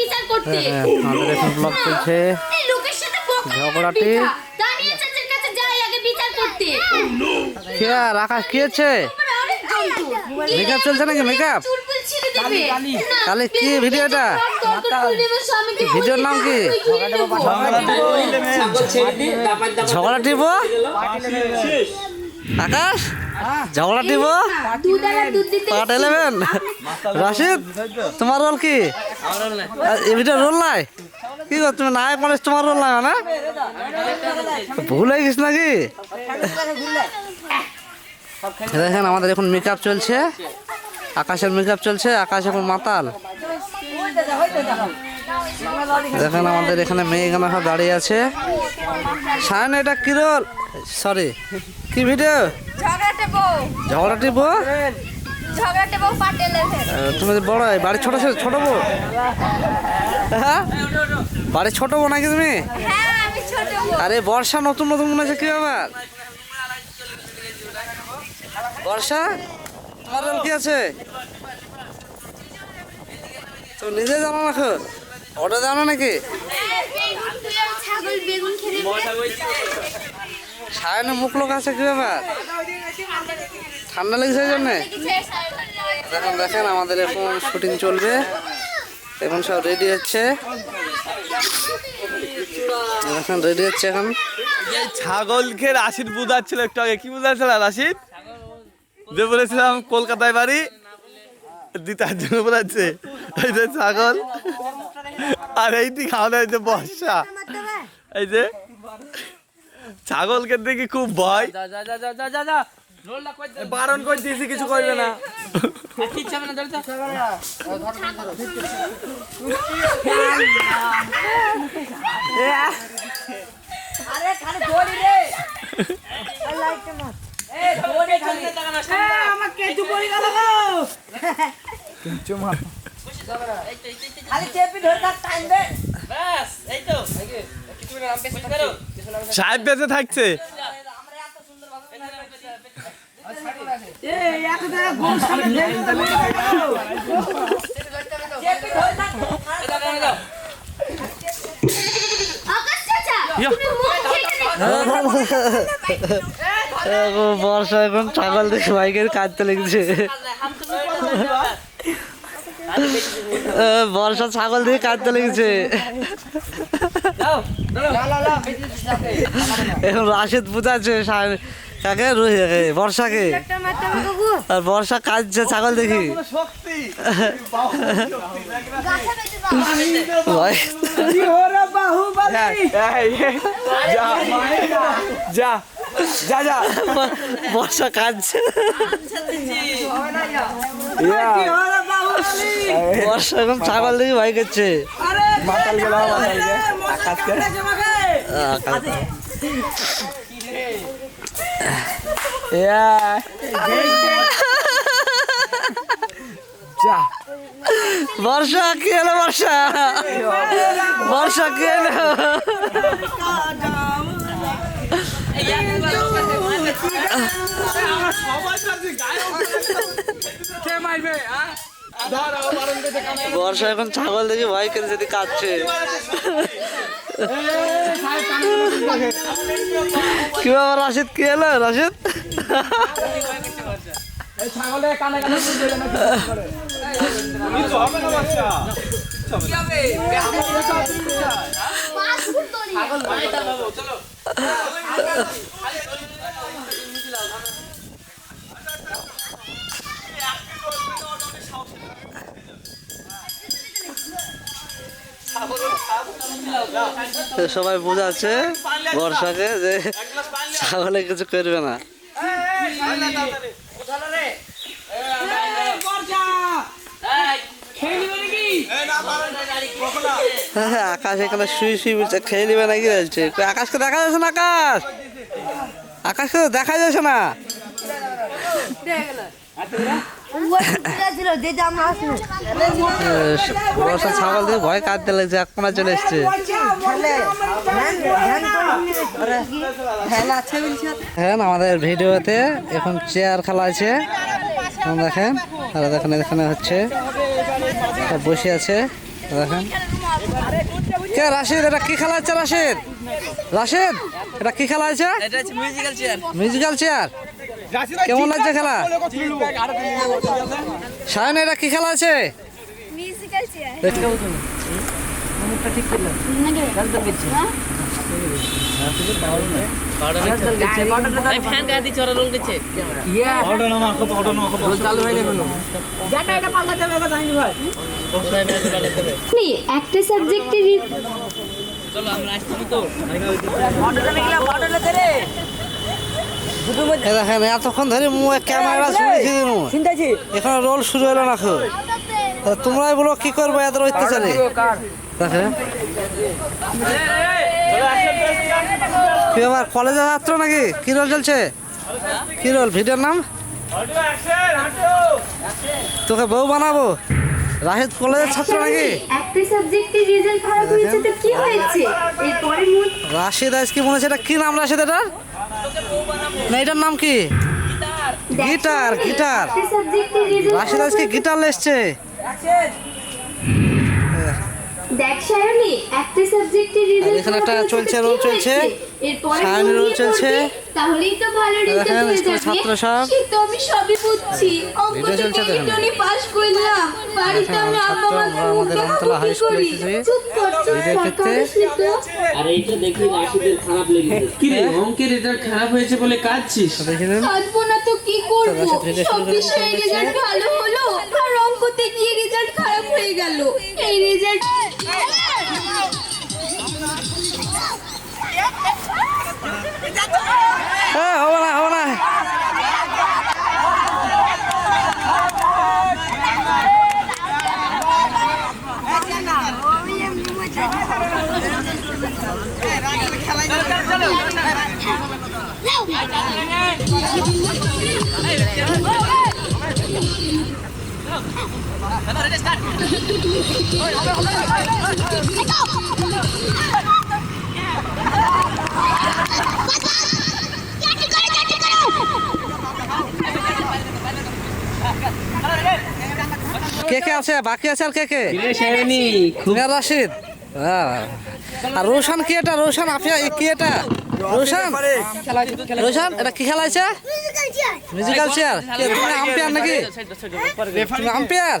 বিচার করতে। হ্যাঁ, আমাদের এখন ব্লগ চলছে। লোকের সাথে বোকা ঝগড়াটি। দাঁড়িয়ে চাচার কাছে যাই আগে বিচার করতে। কে আর আকাশ কি মেকআপ চলছে নাকি মেকআপ চুল ফুল ছিঁড়ে দেবে না, তাহলে কি ভিডিও এটা? দরকার পড়লে আমার স্বামীকে ভিডিওর নাম কি? ঝগড়া টিপ আকাশ? ঝগড়া আর পার্ট ইলেভেন রাশিদ তোমার রোল কি? এই রোল নাই? কি গো তুমি নাই মানুষ তোমার রোল নাই মানে? ভুল হয়ে গেছ নাকি? দেখেন আমাদের এখন মেকআপ চলছে। আকাশের মেকআপ চলছে আকাশ এখন মাতাল। দেখেন আমাদের এখানে মেয়েখানা সব দাঁড়িয়ে আছে। সায়ন এটা কি রোল সরি কি ভিডিও? ঝগড়াটে বউ। ঝগড়া টিপ ঝগড়াটে বউ ইলেভেন তুমি তো বড় বাড়ি ছোট ছোট বউ? হ্যাঁ? বাড়ি ছোট বউ নাকি তুমি? হ্যাঁ আমি ছোট বউ। আরে বর্ষা নতুন নতুন মনে হচ্ছে কি ব্যাপার? বর্ষা তোমার রোল কি আছে? তুমি নিজে জানো না খো অর্ডার জানো নাকি? তুই আর ছাগল বেগুন খেয়ে সায়নে মুখ লোক আছে কি ব্যাপার? ঠান্ডা লেগেছে জন্যে? দেখেন দেখেন আমাদের এখন শুটিং চলবে। এখন সব রেডি হচ্ছে। এখন রেডি হচ্ছে এখন। ছাগলকে রাশিদ বুঝাচ্ছিল একটু আগে কি বুঝাচ্ছিল রাশিদ? যে বলেছিলাম কলকাতায় বাড়ি দিতার জন্য বোঝাচ্ছে। এই যে ছাগল। আর এই দিকে আমাদের এই বর্ষা। এই যে ছাগলকে দেখি খুব ভয়। বারণ করে দিয়েছি কিছু করবে না। সাহেব বেঁচে থাকছে আকাশ চাচা তুমি মুখ থেকে থাকছে। বর্ষা এখন ছাগল দেখে বাইকের কাঁদতে লেগেছে বর্ষা ছাগল দিয়ে কাঁদতে লেগেছে। এখন রাশেদ বুঝাচ্ছে কাকে? রুহি- বর্ষাকে। আর বর্ষা কাঁদছে ছাগল দেখি। যা যা যা বর্ষা কাঁদছে। বর্ষা এখন ছাগল দেখি ভাই করছে। মাতাল গেল। মাতাল গে আকাশকে যা বর্ষা কি হলো বর্ষা? বর্ষা কি হলো বর্ষা এখন ছাগল দেখি ভয় করে যদি কাঁদছে। কি বাবা রাশিদ কি হলো? রাশিদ? সবাই বোঝাচ্ছে বর্ষাকে যে ছাগলে কিছু করবে না। হ্যাঁ আকাশ এখানে শুয়ে শুয়ে বলছে খেয়ে নেবে নাকি বলছে? আকাশকে দেখা যাচ্ছে না আকাশ? আকাশকে দেখা যাচ্ছে না। বর্ষা ছাগল দিয়ে ভয় কাঁদতে লাগছে এক কোনা চলে এসছে হ্যাঁ আমাদের ভিডিওতে এখন চেয়ার খেলা আছে। দেখেন আর দেখেন এখানে হচ্ছে বসে আছে। দেখেন। কে রাশিদ এটা কি খেলা হচ্ছে রাশিদ? রাশিদ এটা কি খেলা হচ্ছে মিউজিক্যাল চেয়ার মিউজিক্যাল চেয়ার কেমন লাগছে খেলা? সায়ন এটা কি খেলা আছে? কোনো একটা সাবজেক্টের চলো আমরা আসছি তো। এ দেখেন এতক্ষণ ধরে ক্যামেরা শুনেছি এখন রোল শুরু হলো না খুব তা তোমরাই বলো কি করব এদের অত্যাচারে? কি আবার কলেজের ছাত্র নাকি? কি রোল চলছে কি রোল ভিডিওর নাম? তোকে বউ বানাবো? রাহিদ কলেজের ছাত্র নাকি? একটা সাবজেক্টের রেজাল্ট খারাপ হয়েছে তো কি হয়েছে? এরপরে রাশিদ আজ কি মনে হচ্ছে এটা কি নাম রাশিদ এটা না এটার নাম কি? Guitar guitar. রাশিদ আজকে গিটার লেসছে দেখ সায়নী একটা সাবজেক্টের রিজাল্ট এখানে একটা চলছে, রোল চলছে। এরপরে চলছে। তাহলেই তো ভালো রেজাল্ট হয়ে যাবে। ছাত্র সব। তো আমি সবই বুঝছি। অঙ্ক থেকে দেখেন। পাস করলাম। বাড়িতে আমি আব্বা মাকে আমরা আমাদের মুখে আমতলা হাই স্কুলে চুপ কর চুপ ভিডিও কর ক্ষেত্রে। কাঁদিস নি তো আর এইটা দেখি রাশিদের খারাপ লেগেছে। কি রে অঙ্কের রেজাল্ট খারাপ হয়েছে বলে কাঁদছিস? দেখেছিলেন কাঁদবো না তো কি করব? সব বিষয়ে রেজাল্ট ভালো হলো আর অঙ্কতে গিয়ে রেজাল্ট খারাপ হয়ে গেল। এই রেজাল্ট হ্যাঁ হবে না হবে না কে কে আছে? বাকি আছে আর কে কে? রাশিদ? হ্যাঁ। আর রোশন কি এটা? রোশন আফিয়া কি এটা? রোশন? রোশন এটা কি খেলা আছে মিউজিক্যাল চেয়ার তুমি আম্পায়ার নাকি? তুমি আম্পায়ার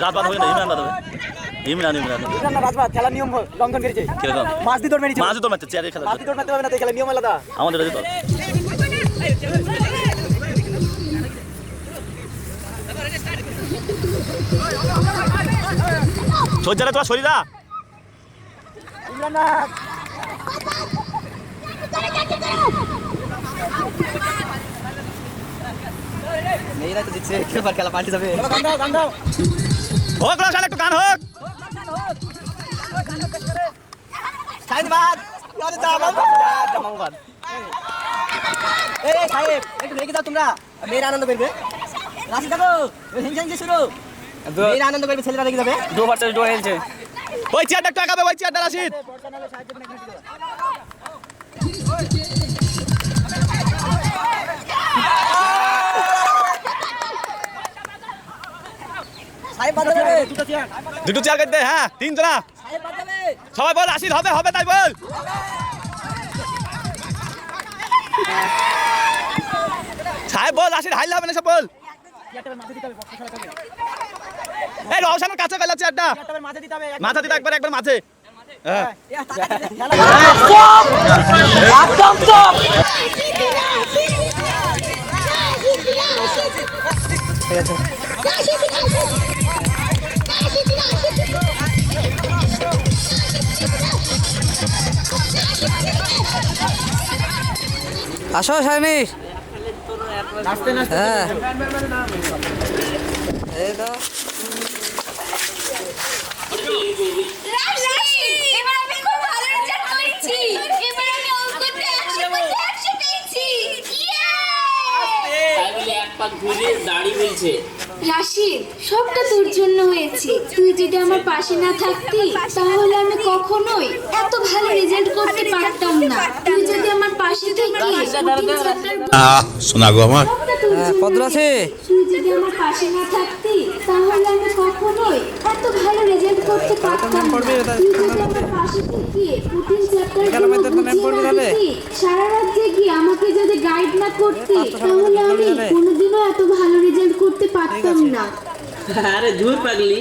রাজবাদ হবে না ইমরান বাদ হবে। ইমরান ইমরান খেলার নিয়ম লঙ্ঘন করেছে। কীরকম? মাছ দিয়ে দৌড় মেরেছে। মাঝে তো মারছে চেয়ারে খেলা মাছ দিয়ে দৌড় মারতে পারবে না তাই খেলার নিয়ম আলাদা। আমাদের রাজি তো সজ্জারা তোমার শরীরা ইমরান না। মেয়েরা তো দিচ্ছে খেলবার খেলা পাল্টে যাবে হোক রোশন একটু গান হোক সাহেব একটু রেখে দাও তোমরা মেয়েরা আনন্দ করবে রাশি দেখো হিংসা হিংসা শুরু মেয়েরা আনন্দ করবে ছেলেরা রেখে যাবে দো হেলছে ওই চেয়ারটা একটু আগাবে ওই চেয়ারটা রাশিদ দুটো চেয়ার দুটো চেয়ার হ্যাঁ বাদ দেবে সবাই বল রাশিদ হবে হবে তাই বল সাহেব বল রাশিদ হাইলে হবে না সব বল এই রওশনের কাছে গেল চেয়ারটা মাথা দিতে একবার একবার মাঝে হ্যাঁ Thank you. আসো সাইনি হ্যাঁ। এই তো। এবার আমি খুব ভালো রেজাল্ট করেছি এবার আমি অঙ্কতে একশো মধ্যে একশো পেয়েছি Yay! তাই বলে এক পাক ঘুরে দাড়ি বলছে রাশিদ সবটা তোর জন্য হয়েছে। তুই যদি আমার পাশে না থাকতি তাহলে আমি কখনোই এত ভালো রেজাল্ট করতে পারতাম না। তুই যদি আমার পাশে থাকতি আহ শোনা গো আমার। সবটা তোর জন্য পদ্র আছে? তুই যদি আমার পাশে না থাকতি তাহলে আমি কখনোই এত ভালো রেজাল্ট করতে পারতাম না। তুই যদি আমার পাশে থেকে কঠিন চ্যাপ্টার এখানে মধ্যে তো নাম পড়বি তাহলে? সারা রাত জেগে আমাকে যদি গাইড না করতি তাহলে আমি কোনোদিনও এত ভালো রেজাল্ট করতে পারতাম না। আরে ধুর পাগলি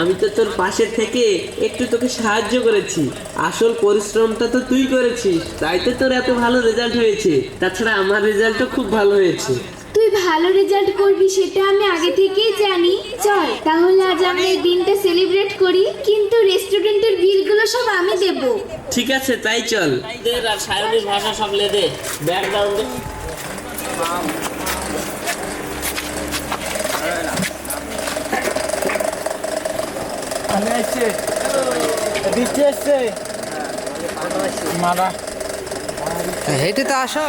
আমি তো তোর পাশে থেকে একটু তোকে সাহায্য করেছি। আসল পরিশ্রমটা তো তুই করেছিস তাই তো তোর এত ভালো রেজাল্ট হয়েছে। তাছাড়া আমার রেজাল্টও খুব ভালো হয়েছে। তুই ভালো রেজাল্ট করবি সেটা আমি আগে থেকেই জানি। চল তাহলে আজ আমরা এই দিনটা সেলিব্রেট করি কিন্তু রেস্টুরেন্টের বিলগুলো সব আমি দেব। ঠিক আছে তাই চল। আর সায়নের ভাষা সব লেদে ব্যাকগ্রাউন্ডে হেঁটে তো আসো।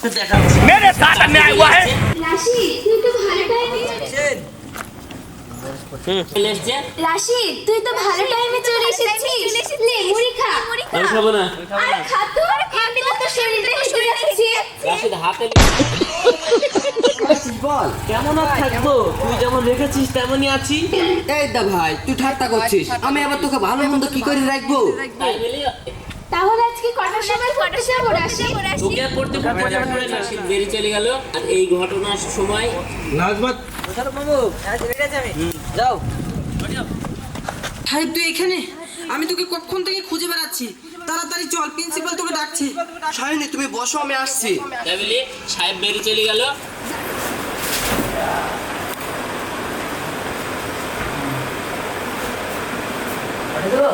এসেছিস দেখাচ্ছি রাশিদ তুই তো ভালো টাইমে চলে এসছে রাশিদ তুই তো ভালো টাইমে চলে এসেছিস লে মুড়ি খা আমি খাব না আর খা তো এমনিতে তো শরীরটা হেঁটে যাচ্ছে রাশিদ হাতে বল কেমন আর থাকব তুই যেমন রেখেছিস তেমনই আছি এই দা ভাই তুই ঠাট্টা করছিস। আমি আবার তোকে ভালো মন্দ কি করে রাখব? তাহলে আজকে কটার সময় পড়তে যাব রাশিদ তোকে আর পড়তে পড়তে যাবে না দেরি চলে গেল আর এই ঘটনার সময় যাও। ভাই তুই এখানে? আমি তোকে কখন থেকে খুঁজে বেড়াচ্ছি? তাড়াতাড়ি চল প্রিন্সিপাল তোকে ডাকছে। সায়নি তুমি বসো আমি আসছি। তাই বলে সাহেব বেরিয়ে চলে গেল। শোনো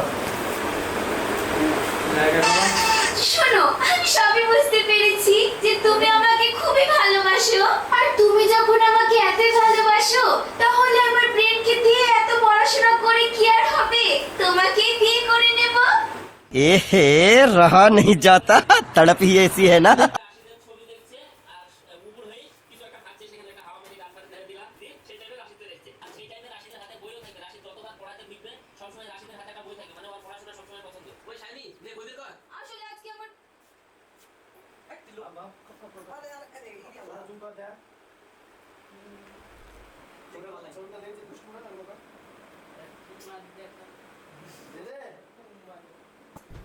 সবই বুঝতে পেরেছি যে তুমি আমাকে খুবই ভালোবাসো আর তুমি যখন আমাকে এতই ভালোবাসো তাহলে আমার ব্রেনকে দিয়ে এত পড়াশোনা করে কি আর হবে তোমাকে বিয়ে করে নেব ए रहा नहीं जाता तड़प ही ऐसी है ना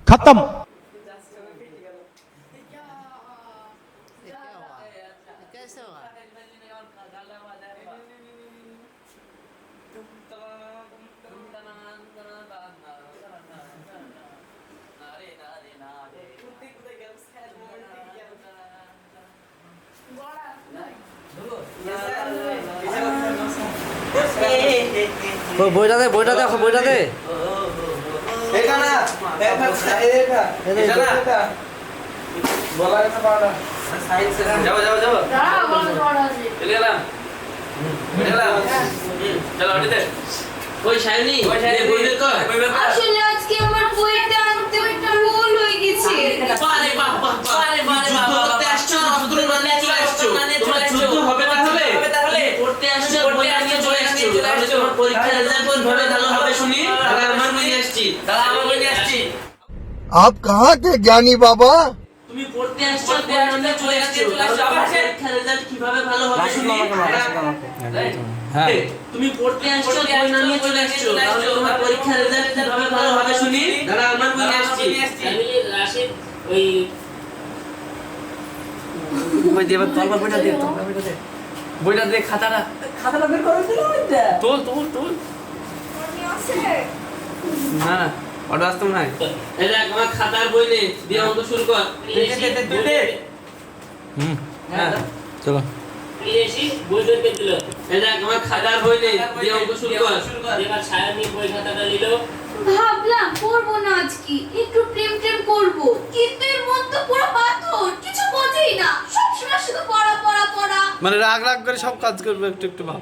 খতম ওই বইটা দে বইটা দে বইটা দে। এটা না এটা এটা এটা বলা কথা পাওয়া যাব যাব যাব চলে গেলাম চলে গেলাম চলো ওটিতে। ওই সায়নি নে বই বের কর। আসলে আজকে আমার বইটা আনতে একটা ভুল হয়ে গেছে বারে বাহ বাহ বারে বারে যুদ্ধ করতে আসছো না অস্ত্র নিয়ে চলে আসছো তোমার যুদ্ধ হবে না হবে তাহলে পড়তে আসছো বই নিয়ে চলে আসছো তাহলে তোমার পরীক্ষার রেজাল্ট কোন ভাবে ভালো হবে শুনি তাহলে আমার বই নিয়ে আসছি তাহলে আমার বই নিয়ে আসছি आप कहाँ के ज्ञानी बाबा তুমি পড়তে আসছো বই নিয়ে চলে আসছো তাহলে আমার পরীক্ষার রেজাল্ট কিভাবে ভালো হবে শুনি হ্যাঁ তুমি পড়তে আসছো বই নিয়ে চলে আসছো তাহলে তোমার পরীক্ষার রেজাল্ট কিভাবে ভালো হবে শুনি রাশিদ আমি বলি, রাশিদ ওই ওই দিয়ে এবার তলবার বইটা দে তলবার বইটা দে বইটা দে খাতাটা খাতাটা বের করে দিল ওইটা তোল তোল তোল না অর্ডার আসতো না এই দেখ আমার খাতার বই নে দিয়ে অঙ্ক শুরু কর। হুম। হ্যাঁ। চলো। অঙ্ক শুরু কর। নিয়ে বই খাতাটা নিল। ভাবলাম করব না আজকে। একটু প্রেম প্রেম করব। কিন্তু এর মন তো পুরো পাথর কিছু বোঝেই না। সবসময় শুধু পড়া পড়া পড়া। মানে রাগ রাগ করে সব কাজ করবে একটু একটু ভাব।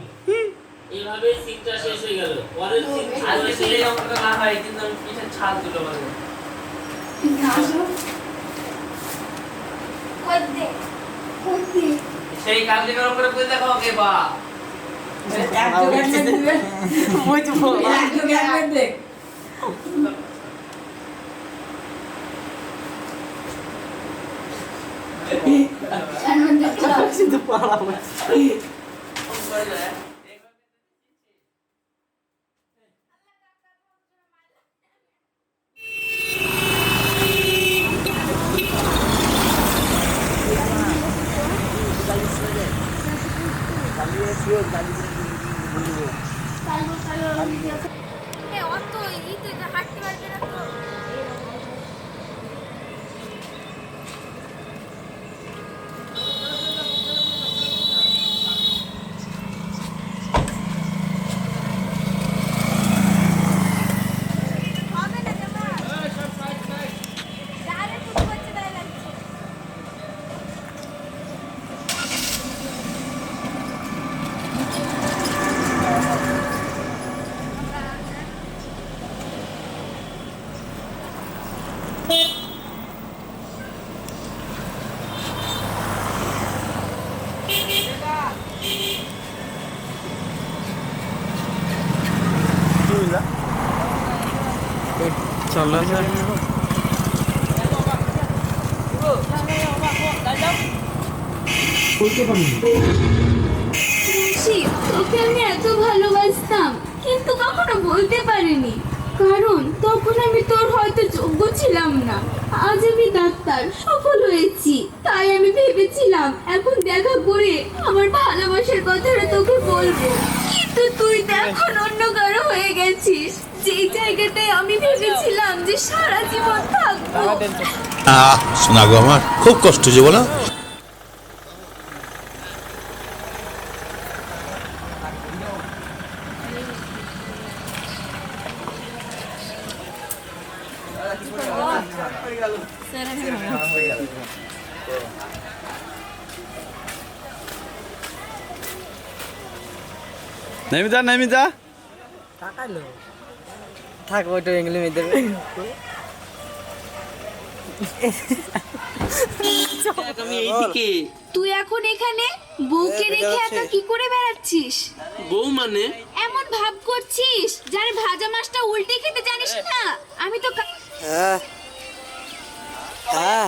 এইভাবে সিনটা শেষ হয়ে গেল। পরের সিন আজকে সেই অঙ্কটা না হয় কিন্তু আমি পিঠের ছাল করতে করতে সেই কাজে গরম করে বই দেখো কে বা। একযোগ একযোগ দিবে বই তো একযোগ একযোগ দেখ অত ইতে হাঁটতে পারবে না তো চলো শিব তোকে আমি এত ভালোবাসতাম কিন্তু কখনো বলতে পারিনি। কারণ তখন আমি তোর হয়তো যোগ্য ছিলাম না। আজ আমি ডাক্তার সফল হয়েছি। তাই আমি ভেবেছিলাম এখন দেখা করে আমার ভালোবাসার কথাটা তোকে বলব। কিন্তু তুই তো এখন অন্য কারও হয়ে গেছিস। যেই জায়গাটায় আমি ভেবেছিলাম যে সারা জীবন থাকব। আহ শোনা গো আমার খুব কষ্ট যে বলো। নেমে যা নেমে যা তাকালো। থাক ওইটা ইংলিশ মেয়ে দেবে তুই এখন এখানে বউকে রেখে একা কি করে বেড়াচ্ছিস? বউ মানে? এমন ভাব করছিস যার ভাজা মাছটা উল্টে খেতে জানিস না? আমি তো হ্যাঁ হ্যাঁ